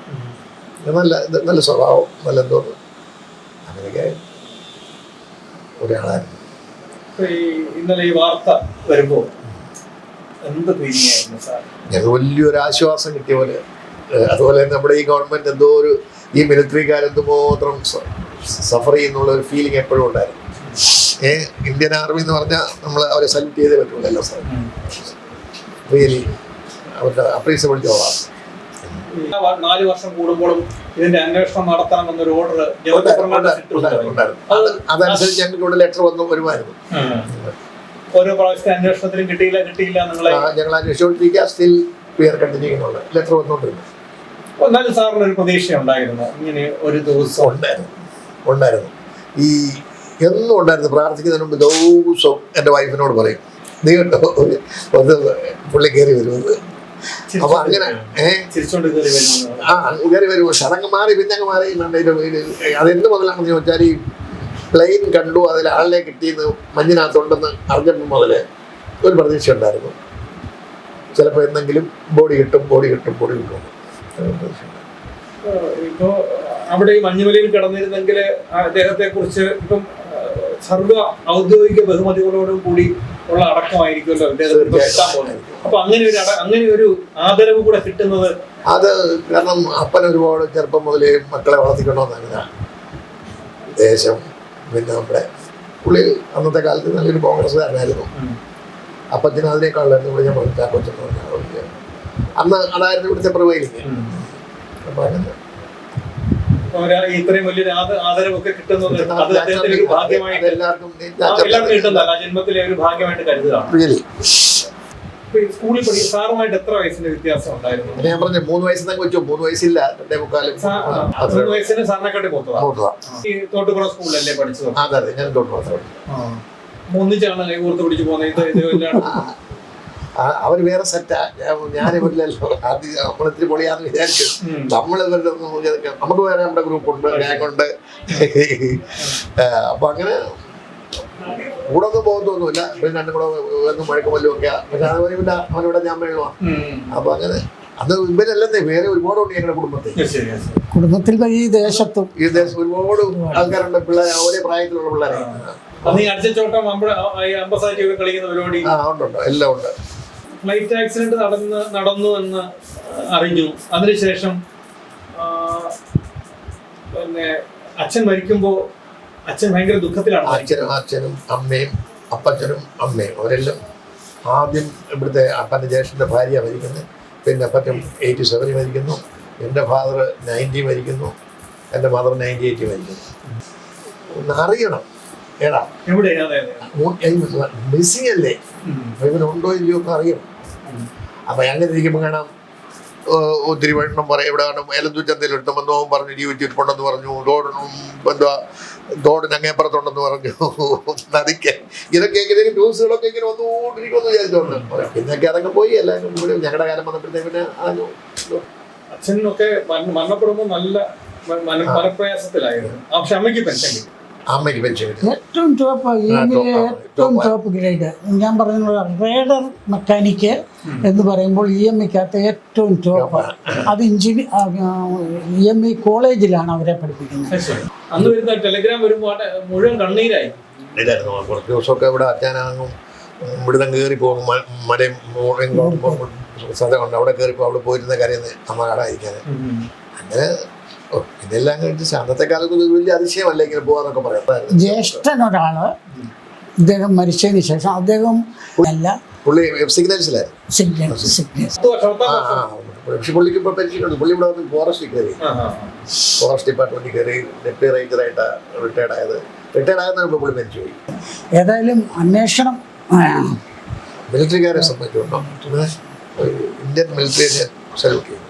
നല്ല നല്ല സ്വഭാവം നല്ല എന്തോ അങ്ങനെയൊക്കെ ഒരാളായിരുന്നു. ഇന്നലെ ഈ വാർത്ത വരുമ്പോൾ എന്ത് ഞങ്ങൾക്ക് വലിയൊരു ആശ്വാസം കിട്ടിയ പോലെ അതുപോലെ നമ്മുടെ ഈ ഗവൺമെന്റ് എന്തോ ഒരു ഈ മിലിറ്ററിക്കാരെന്തുമാത്രം സഫർ ചെയ്യുന്നുള്ള ഒരു ഫീലിംഗ് എപ്പോഴും ഉണ്ടായിരുന്നു. ഏ ഇന്ത്യൻ ആർമി എന്ന് പറഞ്ഞാൽ നമ്മൾ അവരെ സല്യൂട്ട് ചെയ്തേ പറ്റുള്ളൂ സാർ? റിയലി അവരുടെ അപ്രീസിയബിൾ ജോബാണ് ഈ നാല് വർഷം കൂടുമ്പോഴും ഇതിന്റെ അന്വേഷണം നടത്തണമെന്നൊരു ഓർഡർ അത് അതനുസരിച്ച് ഞങ്ങൾക്ക് ഇവിടെ ലെറ്റർ വന്നു വരുമായിരുന്നു. ഓരോ പ്രാവശ്യത്തെ അന്വേഷണത്തിലും കിട്ടിയില്ല കിട്ടിയില്ല നിങ്ങളെ. ആ, ഞങ്ങൾ അന്വേഷിച്ചുകൊണ്ടിരിക്കുക സ്റ്റിൽ കണ്ടിന്യൂ ചെയ്യുന്നുണ്ട് ലെറ്റർ വന്നുകൊണ്ടിരുന്നു. എന്നാലും സാറിന് ഒരു പ്രതീക്ഷ ഉണ്ടായിരുന്നു ഇങ്ങനെ ഒരു ദിവസം. ഉണ്ടായിരുന്നു ഉണ്ടായിരുന്നു. ഈ എന്നും ഉണ്ടായിരുന്നു. പ്രാർത്ഥിക്കുന്നതിന് മുമ്പ് ദിവസവും എന്റെ വൈഫിനോട് പറയും നീ കേട്ടോ ഒരു പുള്ളി കയറി വരുന്നത് അപ്പൊ അങ്ങനെ ആ കയറി വരും. പക്ഷെ അതങ്ങ് മാറി പിന്നെ അങ്ങ് മാറി. അതെന്ത് മുതലാണെന്ന് ചോദിച്ചാൽ ഈ പ്ലെയിൻ കണ്ടു അതിൽ ആളിനെ കിട്ടിയെന്ന് മഞ്ഞിനകത്തുണ്ടെന്ന് അറിഞ്ഞപ്പോൾ മുതൽ ഒരു പ്രതീക്ഷ ഉണ്ടായിരുന്നു. ചിലപ്പോൾ എന്തെങ്കിലും ബോഡി കിട്ടും ബോഡി കിട്ടും ബോഡി കിട്ടും ഇപ്പോ അവിടെ ഈ മഞ്ഞുമലയിൽ കിടന്നിരുന്നെങ്കിൽ അദ്ദേഹത്തെ കുറിച്ച് ഇപ്പം സർവ ഔദ്യോഗിക ബഹുമതികളോടും കൂടി ഉള്ള അടക്കമായിരിക്കുമല്ലോ അപ്പൊ അങ്ങനെ ഒരു അങ്ങനെ ഒരു ആദരവ് കൂടെ കിട്ടുന്നത് അത് കാരണം അപ്പൻ ഒരുപാട് ചെറുപ്പം മുതലേ മക്കളെ വളർത്തിക്കണമെന്നാണ് ദേശം പിന്നെ നമ്മുടെ പുള്ളി അന്നത്തെ കാലത്ത് നല്ലൊരു കോൺഗ്രസ്സുകാരനായിരുന്നു അപ്പത്തിന് അതിനേക്കാളായിരുന്നു ഇവിടെ ഞാൻ പറഞ്ഞു ചാക്കോച്ചെന്ന് പറഞ്ഞ അന്ന് അതായിരുന്നു ഇവിടുത്തെ പ്രവൈലിങ് അപ്പൊ അങ്ങനെ ഇത്രയും വലിയൊരു ആദ- ആദരവൊക്കെ കിട്ടുന്നത് അത് അദ്ദേഹത്തിന് ഒരു ഭാഗ്യമായിട്ട് എല്ലാവർക്കും കിട്ടുന്നതല്ല. ജന്മത്തിലെ ഒരു ഭാഗ്യമായിട്ട് കരുതുകയാണ്. സ്കൂളിൽ പഠി സാറുമായിട്ട് എത്ര വയസ്സിന്റെ വ്യത്യാസം ഉണ്ടായിരുന്നു? ഞാൻ പറഞ്ഞു മൂന്ന് വയസ്സിൽ തന്നെ വെച്ചു? മൂന്ന് വയസ്സില്ല രണ്ടേ മുക്കാലും. മൂന്ന് വയസ്സിന് സാറിനെക്കാട്ടി മൂത്തതാ? ഈ തോട്ടുപുറ സ്കൂളിലല്ലേ പഠിച്ചത്? അതെ അതെ ഞാൻ തൊട്ട് മാത്രമേ ഒന്നിച്ചാണ് കൈ കൂർത്ത് പിടിച്ചു പോകുന്നത്? ഇത് ഇത് എല്ലാം അവർ വേറെ സെറ്റാ ഞാൻ ഇവരിലല്ലോ ആദ്യം നമ്മളിത്തിരി പൊളിയാന്ന് വിചാരിച്ചു. നമ്മൾ ഇവരുടെ നമുക്ക് വേറെ നമ്മുടെ ഗ്രൂപ്പ് ഉണ്ട് ഉണ്ട്. അപ്പൊ അങ്ങനെ കൂടെ ഒന്നും പോകുന്നൊന്നുമില്ല പിന്നെ രണ്ടും കൂടെ ഒന്നും മഴക്കും വല്ലതും ഒക്കെ. പക്ഷെ അതുപോലെ പിന്നെ അവനിവിടെ ഞാൻ വേണോ. അപ്പൊ അങ്ങനെ അത് ഇവരല്ലേ വേറെ ഒരുപാട് ഉണ്ട് ഞങ്ങളുടെ കുടുംബത്തിൽ. കുടുംബത്തിൽ ഈ ദേശത്തും. ഈ ദേശം ഒരുപാട് ആൾക്കാരുണ്ട് പിള്ളേർ ഒരേ പ്രായത്തിലുള്ള പിള്ളേരെ അന്ന് ഈ അടിച്ചോട്ടം അമ്പ ഈ അമ്പസാറ്റി കളിക്കുന്ന പരിപാടി? ആ ഉണ്ട് ഉണ്ട്. എല്ലാം ഉണ്ട്. ഫ്ലൈറ്റ് ആക്സിഡന്റ് നടന്ന് നടന്നു എന്ന് അറിഞ്ഞു. അതിനുശേഷം പിന്നെ അച്ഛൻ മരിക്കുമ്പോൾ അച്ഛൻ ഭയങ്കര ദുഃഖത്തിലാണ്. അച്ഛനും അച്ഛനും അമ്മയും അപ്പച്ചനും അമ്മയും അവരെല്ലാം ആദ്യം ഇവിടുത്തെ അപ്പന്റെ ജ്യേഷ്ഠന്റെ ഭാര്യ മരിക്കുന്നത് പിന്നെ അപ്പച്ചൻ എയ്റ്റി സെവനിൽ മരിക്കുന്നു. എന്റെ ഫാദർ നയന്റി മരിക്കുന്നു. എന്റെ മദർ നയന്റി എയ്റ്റി മരിക്കുന്നു. ഒന്ന് അറിയണം. ഏടാ എവിടെ? മിസ്സിങ് അല്ലേ ഇവനുണ്ടോ ഇല്ലയോ ഒക്കെ അറിയണം. അപ്പൊ അങ്ങനെ ഇരിക്കുമ്പോൾ കാണാം ഒത്തിരി വെണ്ണം പറയും ഇവിടെ കാണും? ഏലന്തു ചന്തയിൽ എടുത്ത പറഞ്ഞു ജീവിച്ചിട്ടുണ്ടെന്ന് പറഞ്ഞു. തോടിനും എന്താ തോട് അങ്ങേപ്പുറത്തുണ്ടെന്ന് പറഞ്ഞു. നദിക്ക്. ഇതൊക്കെ ഇങ്ങനെ ന്യൂസുകളൊക്കെ ഇങ്ങനെ വന്നുകൊണ്ടിരിക്കുമെന്ന് വിചാരിച്ചോണ്ട്. പിന്നൊക്കെ അതൊക്കെ പോയി എല്ലാവരും ഞങ്ങളുടെ കാലം വന്നപ്പോഴത്തേക്ക് പിന്നെ അച്ഛനൊക്കെ മരണപ്പെടുമ്പോ മരണപ്പെടുമ്പോൾ നല്ല മനപ്രയാസത്തിലായിരുന്നു. ആ പക്ഷെ അമ്മയ്ക്ക് പെൻഷൻ കിട്ടി. അമ്മയ്ക്ക് പെൻഷൻ ഏറ്റവും ടോപ്പ്. ഏറ്റവും ടോപ്പ് ഗ്രേഡ് ഞാൻ പറയുന്നത് റേഡർ മെക്കാനിക്ക് എന്ന് പറയുമ്പോൾ ഇ എം ഇക്കകത്ത് ഏറ്റവും ടോപ്പ് അത് എഞ്ചിനീയർ ഇ എം ഇ കോളേജിലാണ് അവരെ പഠിപ്പിക്കുന്നത്. അന്ന് വരുന്ന ടെലിഗ്രാം വരുമ്പോൾ മുഴുവൻ കണ്ണീരായി. ഇതായിരുന്നു. കുറച്ച് ദിവസമൊക്കെ ഇവിടെ അച്ഛനാകും ഇവിടുന്ന് കയറി പോകും. മലയും സ്ഥലമുണ്ട് അവിടെ കയറിപ്പോൾ അവിടെ പോയിരുന്ന കാര്യം അമ്മ കടായിരിക്കാൻ അങ്ങനെ ഇതെല്ലാം കഴിഞ്ഞ് അന്നത്തെ കാലത്ത് വലിയ അതിശയമല്ല ഇങ്ങനെ പോകാന്നൊക്കെ പറയാം. ജ്യേഷ്ഠൻ ഒരാൾ ഇദ്ദേഹം മരിച്ചതിന് ശേഷം അദ്ദേഹം അല്ല പുള്ളി സിഗ്നൽസിലായിരുന്നു സിഗ്നസ് സിഗ്നസ് പത്ത് വർഷം പത്താം ആ ആ വർഷം പക്ഷെ പുള്ളിക്ക് ഇപ്പോൾ പെൻഷനുണ്ട് പുള്ളി ഇവിടെ വന്ന് ഫോറസ്റ്റിൽ കയറി. ആ, ആ, ഫോറസ്റ്റ് ഡിപ്പാർട്ട്മെന്റിൽ കയറി ഡെപ്യൂട്ടി റേഞ്ചറായിട്ട് റിട്ടയർഡ് ആയത്. റിട്ടയർഡ് ആയതാണ് പുള്ളി മരിച്ചു പോയി. ഏതായാലും അന്വേഷണം മിലിറ്ററിക്കാരെ സംബന്ധിച്ചുണ്ടോ ഇന്ത്യൻ മിലിറ്ററിയെ സല്യൂട്ട് ചെയ്യും